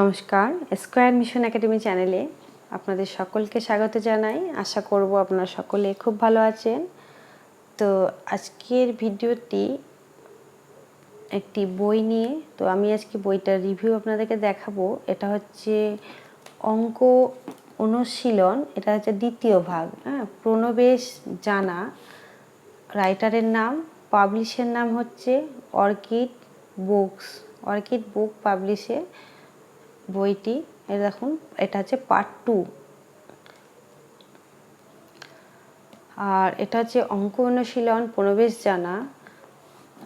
নমস্কার square mission academy চ্যানেলে আপনাদের সকলকে স্বাগত জানাই। আশা করব আপনারা সকলে খুব ভালো আছেন। তো আজকের ভিডিওটি একটি বই নিয়ে, তো আমি আজকে বইটার রিভিউ আপনাদেরকে দেখাবো। এটা হচ্ছে অঙ্ক অনুশীলন, এটা হচ্ছে দ্বিতীয় ভাগ হ্যাঁ? প্রণবেশ জানা, রাইটারের নাম পাবলিশের নাম হচ্ছে অর্কিড বুকস। অর্কিড বুক পাবলিশের বইটি দেখুন, এটা হচ্ছে পার্ট টু আর এটা হচ্ছে অঙ্ক অনুশীলন প্রণবেশ জানা।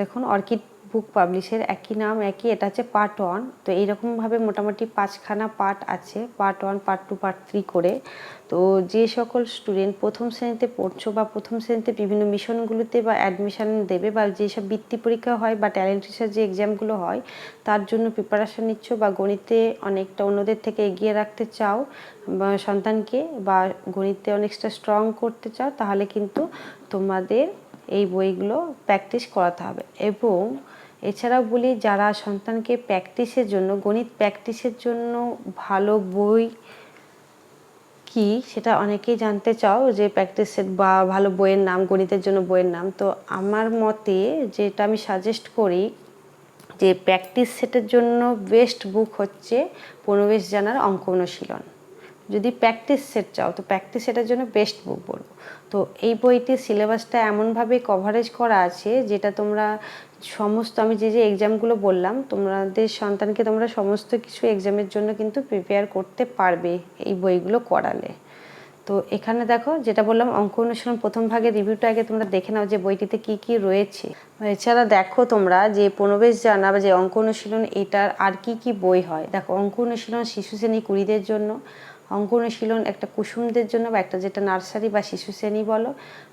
দেখুন, অর্কিড বুক পাবলিশের একই নাম, একই, এটা হচ্ছে পার্ট ওয়ান তো এইরকমভাবে মোটামুটি পাঁচখানা পার্ট আছে part one part two part three করে। তো যে সকল স্টুডেন্ট প্রথম শ্রেণীতে পড়ছো বা প্রথম শ্রেণীতে বিভিন্ন মিশনগুলোতে বা অ্যাডমিশন দেবে বা যেসব বৃত্তি পরীক্ষা হয় বা ট্যালেন্ট টিচার যে এক্সামগুলো হয়, তার জন্য প্রিপারেশান নিচ্ছ বা গণিতে অনেকটা অন্যদের থেকে এগিয়ে রাখতে চাও সন্তানকে বা গণিতে অনেকটা স্ট্রং করতে চাও, তাহলে কিন্তু তোমাদের এই বইগুলো প্র্যাকটিস করাতে হবে। এবং এছাড়াও বলি, যারা সন্তানকে প্র্যাকটিসের জন্য, গণিত প্র্যাকটিসের জন্য ভালো বই কি, সেটা অনেকেই জানতে চাও যে প্র্যাকটিস সেট বা ভালো বইয়ের নাম, গণিতের জন্য বইয়ের নাম। তো আমার মতে যেটা আমি সাজেস্ট করি যে প্র্যাকটিস সেটের জন্য বেস্ট বুক হচ্ছে পরিবেশ জানার অঙ্ক অনুশীলন যদি প্র্যাকটিস সেট চাও, তো প্র্যাকটিস সেটের জন্য বেস্ট বুক বলব তো এই বইটির সিলেবাসটা এমনভাবে কভারেজ করা আছে, যেটা তোমরা সমস্ত, আমি যে যে এক্সামগুলো বললাম, তোমাদের সন্তানকে তোমরা সমস্ত কিছু এক্সামের জন্য কিন্তু প্রিপেয়ার করতে পারবে এই বইগুলো করালে। তো এখানে দেখো, যেটা বললাম, অঙ্ক অনুশীলন প্রথম ভাগের রিভিউটা আগে তোমরা দেখে নাও যে বইটিতে কি কি রয়েছে। এছাড়া দেখো তোমরা যে প্রণবেশ জানা বা যে অঙ্ক অনুশীলন, এটার আর কি কি বই হয়। দেখো, অঙ্ক অনুশীলন শিশু শ্রেণি কুড়িদের জন্য অঙ্ক অনুশীলন একটা কুসুমদের জন্য বা একটা যেটা নার্সারি বা শিশু শ্রেণি বলো,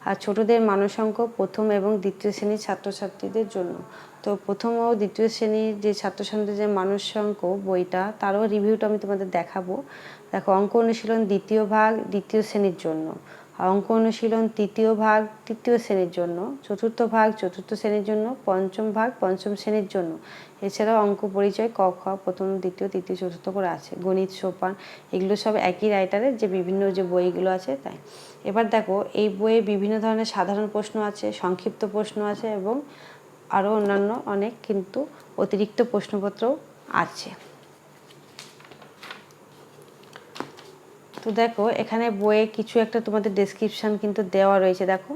আর ছোটোদের মানুষ অঙ্ক প্রথম এবং দ্বিতীয় শ্রেণির ছাত্রছাত্রীদের জন্য। তো প্রথম ও দ্বিতীয় শ্রেণির যে ছাত্রছাত্রীদের যে মানুষ অঙ্ক বইটা, তারও রিভিউটা আমি তোমাদের দেখাবো। দেখো অঙ্ক অনুশীলন দ্বিতীয় ভাগ দ্বিতীয় শ্রেণির জন্য। অঙ্ক অনুশীলন তৃতীয় ভাগ, তৃতীয় শ্রেণির জন্য, চতুর্থ ভাগ, চতুর্থ শ্রেণির জন্য, পঞ্চম ভাগ, পঞ্চম শ্রেণির জন্য। এছাড়াও অঙ্ক পরিচয় ক, খ, প্রথম, দ্বিতীয়, তৃতীয়, চতুর্থ করে আছে। গণিত, সোপান, এগুলো সব একই রাইটারের যে বিভিন্ন যে বইগুলো আছে তাই। এবার দেখো, এই বইয়ে বিভিন্ন ধরনের সাধারণ প্রশ্ন আছে, সংক্ষিপ্ত প্রশ্ন আছে এবং আরও অন্যান্য অনেক কিন্তু অতিরিক্ত প্রশ্নপত্রও আছে। তো দেখো, এখানে বইয়ে কিছু একটা তোমাদের ডেসক্রিপশান কিন্তু দেওয়া রয়েছে। দেখো,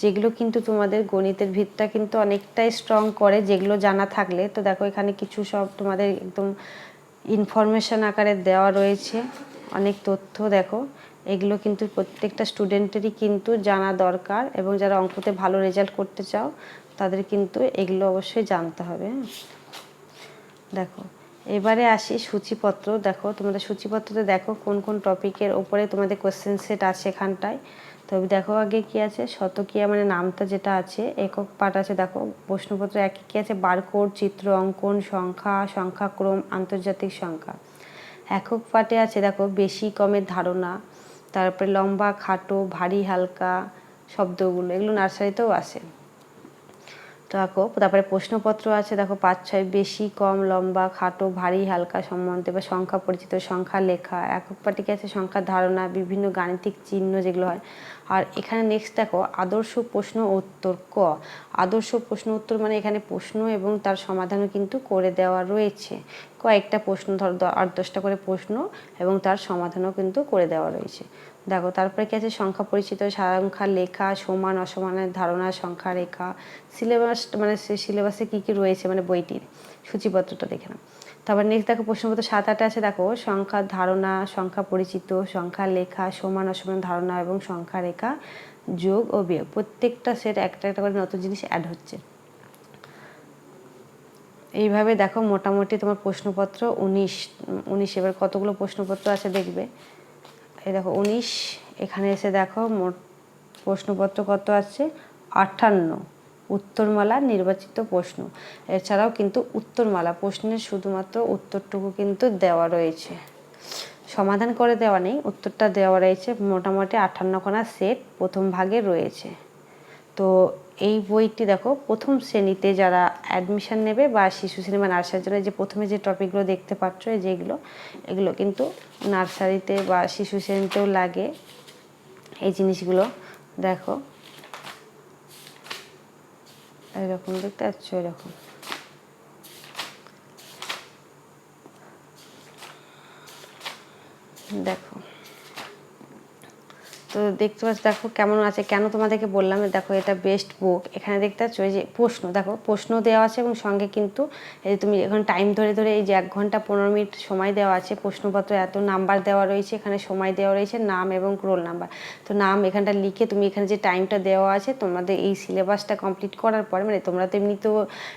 যেগুলো কিন্তু তোমাদের গণিতের ভিতটা কিন্তু অনেকটাই স্ট্রং করে, যেগুলো জানা থাকলে। তো দেখো, এখানে কিছু সব তোমাদের একদম ইনফরমেশান আকারে দেওয়া রয়েছে। অনেক তথ্য দেখো। এগুলো কিন্তু প্রত্যেকটা স্টুডেন্টেরই কিন্তু জানা দরকার এবং যারা অঙ্কতে ভালো রেজাল্ট করতে চাও, তাদের কিন্তু এগুলো অবশ্যই জানতে হবে। দেখো এবারে আসি সূচিপত্র। দেখো তোমাদের সূচিপত্রতে দেখো কোন কোন টপিকের ওপরে তোমাদের কোশ্চেন সেট আছে এখানটায়। তো দেখো আগে কি আছে? শতকিয়া মানে নামটা যেটা আছে, একক পাঠ আছে, দেখো। প্রশ্নপত্র একই কী আছে? বারকোড, চিত্র, অঙ্কন, সংখ্যা, সংখ্যাক্রম, আন্তর্জাতিক সংখ্যা। একক পাঠে আছে, দেখো, বেশি কমের ধারণা, তারপরে লম্বা, খাটো, ভারী, হালকা শব্দগুলো, এগুলো নার্সারিতেও আসে। দেখো, তারপরে প্রশ্নপত্র আছে, দেখো, পাঁচ, ছয়, বেশি, কম, লম্বা, খাটো, ভারী, হালকা, সম্বন্ধে, বা সংখ্যা পরিচিত, সংখ্যা লেখা, একক পাটিকে আছে সংখ্যার ধারণা, বিভিন্ন গাণিতিক চিহ্ন যেগুলো হয়। আর এখানে নেক্সট দেখো, আদর্শ প্রশ্ন উত্তর ক। আদর্শ প্রশ্ন উত্তর মানে এখানে প্রশ্ন এবং তার সমাধানও কিন্তু করে দেওয়া রয়েছে। কয়েকটা প্রশ্ন ধর আট, দশটা করে প্রশ্ন এবং তার সমাধানও কিন্তু করে দেওয়া রয়েছে। দেখো, তারপরে কি আছে? সংখ্যা পরিচিত সংখ্যা লেখা, সমান, অসমানের ধারণা, সংখ্যা, রেখা সিলেবাস মানে সিলেবাসে কী কী রয়েছে? মানে বইটির সূচিপত্রটা দেখে নাও। তারপর নেক্সট দেখো, প্রশ্নপত্র সাত আটে আছে, দেখো সংখ্যার ধারণা, সংখ্যা পরিচিত, সংখ্যা লেখা, সমান, অসমান ধারণা এবং সংখ্যা রেখা যোগ ও বিয়োগ। প্রত্যেকটা সেট একটা একটা করে নতুন জিনিস অ্যাড হচ্ছে। এইভাবে দেখো, মোটামুটি তোমার প্রশ্নপত্র উনিশ উনিশ, এবার কতগুলো প্রশ্নপত্র আছে দেখবে? এই দেখো উনিশ, এখানে এসে দেখো মোট প্রশ্নপত্র কত আছে? আটান্ন উত্তরমালা নির্বাচিত প্রশ্ন। এছাড়াও কিন্তু উত্তরমালা, প্রশ্নের শুধুমাত্র উত্তরটুকু কিন্তু দেওয়া রয়েছে। সমাধান করে দেওয়া নেই, উত্তরটা দেওয়া রয়েছে। মোটামুটি আটান্ন খানা সেট প্রথম ভাগে রয়েছে। তো এই বইটি দেখো, প্রথম শ্রেণীতে যারা অ্যাডমিশন নেবে বা শিশু শ্রেণি বা নার্সারির জন্য যে প্রথমে যে টপিকগুলো দেখতে পাচ্ছ যেগুলো, এগুলো কিন্তু নার্সারিতে বা শিশু শ্রেণীতেও লাগে। এই জিনিসগুলো দেখো। এরকম দেখতে পাচ্ছ, এরকম। দেখো। তো দেখতে পাচ্ছ, দেখো কেমন আছে। কেন তোমাদেরকে বললাম দেখো এটা বেস্ট বুক এখানে দেখতে পাচ্ছ যে প্রশ্ন, দেখো প্রশ্ন দেওয়া আছে এবং সঙ্গে কিন্তু এই তুমি এখন টাইম ধরে ধরে এই যে এক ঘণ্টা পনেরো মিনিট সময় দেওয়া আছে, প্রশ্নপত্র এত নাম্বার দেওয়া রয়েছে, এখানে সময় দেওয়া রয়েছে, নাম এবং রোল নাম্বার তো নাম এখানটা লিখে তুমি এখানে যে টাইমটা দেওয়া আছে, তোমাদের এই সিলেবাসটা কমপ্লিট করার পরে মানে তোমরা তো এমনি তো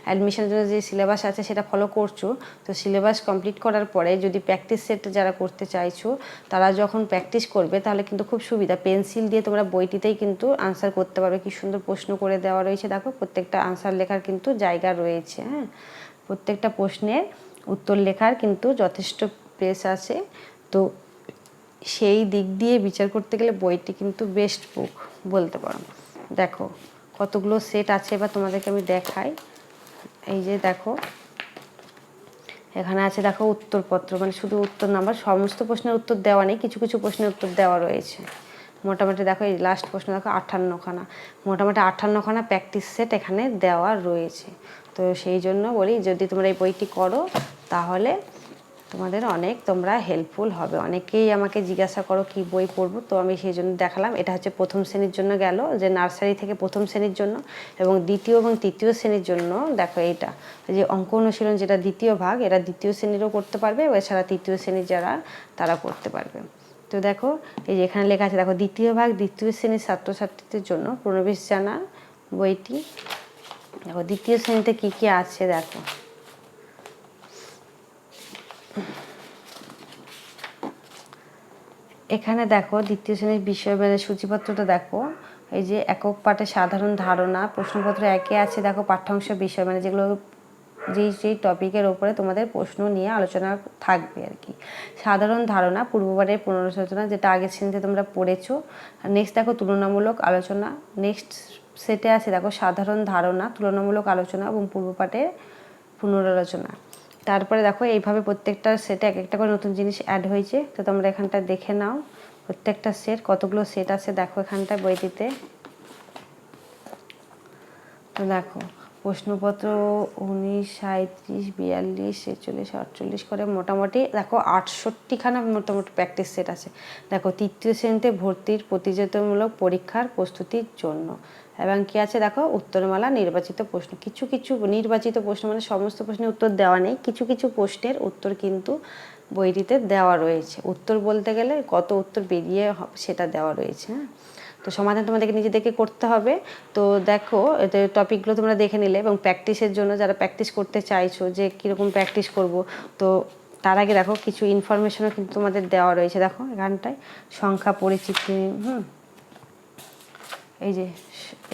অ্যাডমিশনের জন্য যে সিলেবাস আছে সেটা ফলো করছ, তো সিলেবাস কমপ্লিট করার পরে যদি প্র্যাকটিস সেট যারা করতে চাইছো, তারা যখন প্র্যাকটিস করবে, তাহলে কিন্তু খুব সুবিধা। পেন্সিল দিয়ে তোমরা বইটিতেই কিন্তু আনসার করতে পারবে। কি সুন্দর প্রশ্ন করে দেওয়া রয়েছে। দেখো, প্রত্যেকটা আনসার লেখার কিন্তু জায়গা রয়েছে হ্যাঁ? প্রত্যেকটা প্রশ্নের উত্তর লেখার কিন্তু যথেষ্ট প্রেস আছে। তো সেই দিক দিয়ে বিচার করতে গেলে বইটি কিন্তু বেস্ট বুক বলতে পারো। দেখো, কতগুলো সেট আছে বা তোমাদেরকে আমি দেখাই। এই যে দেখো, এখানে আছে দেখো উত্তরপত্র। মানে শুধু উত্তর নাম্বার সমস্ত প্রশ্নের উত্তর দেওয়া নেই, কিছু কিছু প্রশ্নের উত্তর দেওয়া রয়েছে। মোটামুটি দেখো এই লাস্ট প্রশ্ন দেখো আটান্নখানা মোটামুটি আটান্নখানা প্র্যাকটিস সেট এখানে দেওয়া রয়েছে। তো সেই জন্য বলি, যদি তোমরা এই বইটি করো, তাহলে তোমাদের অনেক তোমরা হেল্পফুল হবে। অনেকেই আমাকে জিজ্ঞাসা করো, কি বই পড়ব? তো আমি সেই জন্য দেখালাম। এটা হচ্ছে প্রথম শ্রেণির জন্য গেল, যে নার্সারি থেকে প্রথম শ্রেণির জন্য এবং দ্বিতীয় এবং তৃতীয় শ্রেণির জন্য দেখো এইটা। যে অঙ্ক অনুশীলন যেটা দ্বিতীয় ভাগ এরা দ্বিতীয় শ্রেণীরও করতে পারবে, এছাড়া তৃতীয় শ্রেণির যারা, তারা করতে পারবে। তো দেখো, এই যে এখানে লেখা আছে, দেখো, দ্বিতীয় ভাগ, দ্বিতীয় শ্রেণির ছাত্রছাত্রীদের জন্য প্রবেশ জানা বইটি। দেখো, দ্বিতীয় শ্রেণীতে কি কি আছে দেখো। এখানে দেখো, দ্বিতীয় শ্রেণির বিষয় মানে সূচিপত্রটা দেখো। এই যে একক পাঠে সাধারণ ধারণা, প্রশ্নপত্র একে আছে, দেখো, পাঠ্যাংশ বিষয় মানে যেগুলো যেই যেই টপিকের ওপরে তোমাদের প্রশ্ন নিয়ে আলোচনা থাকবে আর কি। সাধারণ ধারণা, পূর্ববারের পুনরালোচনা যেটা আগের শ্রেণীতে তোমরা পড়েছো। নেক্সট দেখো তুলনামূলক আলোচনা। নেক্সট সেটে আছে দেখো সাধারণ ধারণা, তুলনামূলক আলোচনা এবং পূর্বপাঠের পুনরালোচনা তারপরে দেখো এইভাবে প্রত্যেকটা সেটে এক একটা করে নতুন জিনিস অ্যাড হয়েছে। তো তোমরা এখানটা দেখে নাও। প্রত্যেকটা সেট কতগুলো সেট আছে দেখো এখানটা বইটিতে। তো দেখো প্রশ্নপত্র উনিশ সাঁত্রিশ বিয়াল্লিশ, ছেচল্লিশ, আটচল্লিশ করে মোটামুটি দেখো আটষট্টিখানা মোটামুটি প্র্যাকটিস সেট আছে। দেখো তৃতীয় শ্রেণীতে ভর্তির প্রতিযোগিতামূলক পরীক্ষার প্রস্তুতির জন্য। এবং কি আছে দেখো? উত্তরমালা, নির্বাচিত প্রশ্ন। কিছু কিছু নির্বাচিত প্রশ্ন মানে সমস্ত প্রশ্নের উত্তর দেওয়া নেই। কিছু কিছু প্রশ্নের উত্তর কিন্তু বইটিতে দেওয়া রয়েছে। উত্তর বলতে গেলে কত উত্তর বেরিয়ে সেটা দেওয়া রয়েছে হ্যাঁ? তো সমাধান তোমাদেরকে নিজেদেরকে করতে হবে। তো দেখো, এতে টপিকগুলো তোমরা দেখে নিলে এবং প্র্যাকটিসের জন্য যারা প্র্যাকটিস করতে চাইছো যে কীরকম প্র্যাকটিস করব, তো তার আগে দেখো কিছু ইনফরমেশনও কিন্তু তোমাদের দেওয়া রয়েছে। দেখো এখানটায় সংখ্যা, পরিচিতি, হুম, এই যে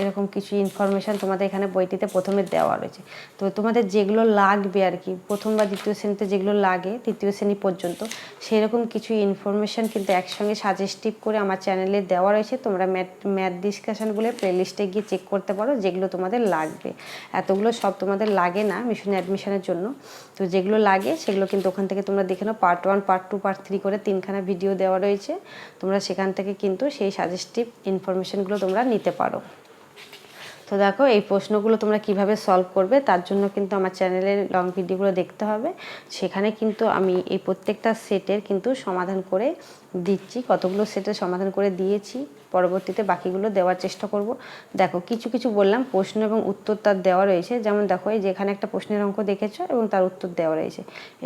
এরকম কিছু ইনফরমেশান তোমাদের এখানে বইটিতে প্রথমে দেওয়া রয়েছে। তো তোমাদের যেগুলো লাগবে আর কি, প্রথম বা দ্বিতীয় শ্রেণীতে যেগুলো লাগে, তৃতীয় শ্রেণি পর্যন্ত, সেরকম কিছু ইনফরমেশান কিন্তু একসঙ্গে সাজেস্টিভ করে আমার চ্যানেলে দেওয়া রয়েছে। তোমরা ম্যাথ ম্যাথ ডিসকাশন বলে প্লেলিস্টে গিয়ে চেক করতে পারো যেগুলো তোমাদের লাগবে। এতগুলো সব তোমাদের লাগে না মিশন অ্যাডমিশনের জন্য। তো যেগুলো লাগে সেগুলো কিন্তু ওখান থেকে তোমরা দেখে নাও। Part one part two part three করে তিনখানা ভিডিও দেওয়া রয়েছে। তোমরা সেখান থেকে কিন্তু সেই সাজেস্টিভ ইনফরমেশনগুলো তোমরা নিতে পারো। তো দেখো, এই প্রশ্নগুলো তোমরা কীভাবে সলভ করবে, তার জন্য কিন্তু আমার চ্যানেলের লং ভিডিওগুলো দেখতে হবে। সেখানে কিন্তু আমি এই প্রত্যেকটা সেটের কিন্তু সমাধান করে দিচ্ছি, কতগুলো সেটের সমাধান করে দিয়েছি। পরবর্তীতে বাকিগুলো দেওয়ার চেষ্টা করব। দেখো, কিছু কিছু বললাম, প্রশ্ন এবং উত্তর তার দেওয়া রয়েছে। যেমন দেখো, এই যেখানে একটা প্রশ্নের অঙ্ক দেখেছ এবং তার উত্তর দেওয়া রয়েছে।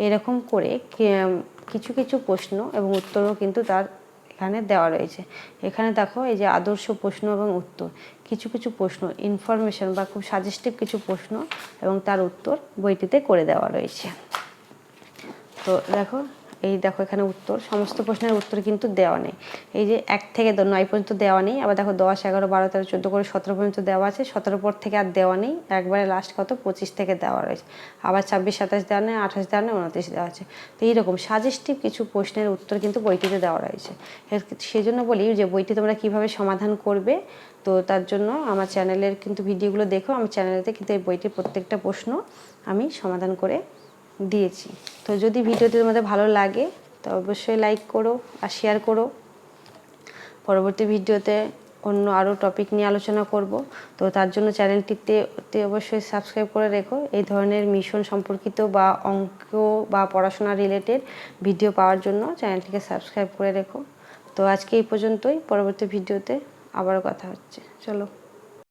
এরকম করে কিছু কিছু প্রশ্ন এবং উত্তরও কিন্তু তার এখানে দেওয়া রয়েছে। এখানে দেখো এই যে আদর্শ প্রশ্ন এবং উত্তর। কিছু কিছু প্রশ্ন ইনফরমেশন বা খুব সাজেস্টিভ কিছু প্রশ্ন এবং তার উত্তর বইটিতে করে দেওয়া রয়েছে। তো দেখো এই দেখো এখানে উত্তর। সমস্ত প্রশ্নের উত্তর কিন্তু দেওয়া নেই। এই যে এক থেকে নয় পর্যন্ত দেওয়া নেই, আবার দেখো দশ, এগারো, বারো, তেরো, চোদ্দ করে সতেরো পর্যন্ত দেওয়া আছে। সতেরো পর থেকে আর দেওয়া নেই। একবারে লাস্ট কত? পঁচিশ থেকে দেওয়া রয়েছে। আবার ছাব্বিশ, সাতাশ দেওয়া নেই, আঠাশ দেওয়া নেই, উনত্রিশ দেওয়া আছে। তো এইরকম সাজেস্টিভ কিছু প্রশ্নের উত্তর কিন্তু বইটিতে দেওয়া রয়েছে। সেই জন্য বলি যে বইটি তোমরা কীভাবে সমাধান করবে, তো তার জন্য আমার চ্যানেলের কিন্তু ভিডিওগুলো দেখো। আমার চ্যানেলেতে কিন্তু এই বইটির প্রত্যেকটা প্রশ্ন আমি সমাধান করে দিয়েছি। তো যদি ভিডিওটি তোমাদের ভালো লাগে, তো অবশ্যই লাইক করো আর শেয়ার করো। পরবর্তী ভিডিওতে অন্য আরও টপিক নিয়ে আলোচনা করব। তো তার জন্য চ্যানেলটিতে অবশ্যই সাবস্ক্রাইব করে রেখো। এই ধরনের মিশন সম্পর্কিত বা অঙ্ক বা পড়াশোনা রিলেটেড ভিডিও পাওয়ার জন্য চ্যানেলটিকে সাবস্ক্রাইব করে রেখো। তো আজকে এই পর্যন্তই। পরবর্তী ভিডিওতে আবারও কথা হচ্ছে। চলো।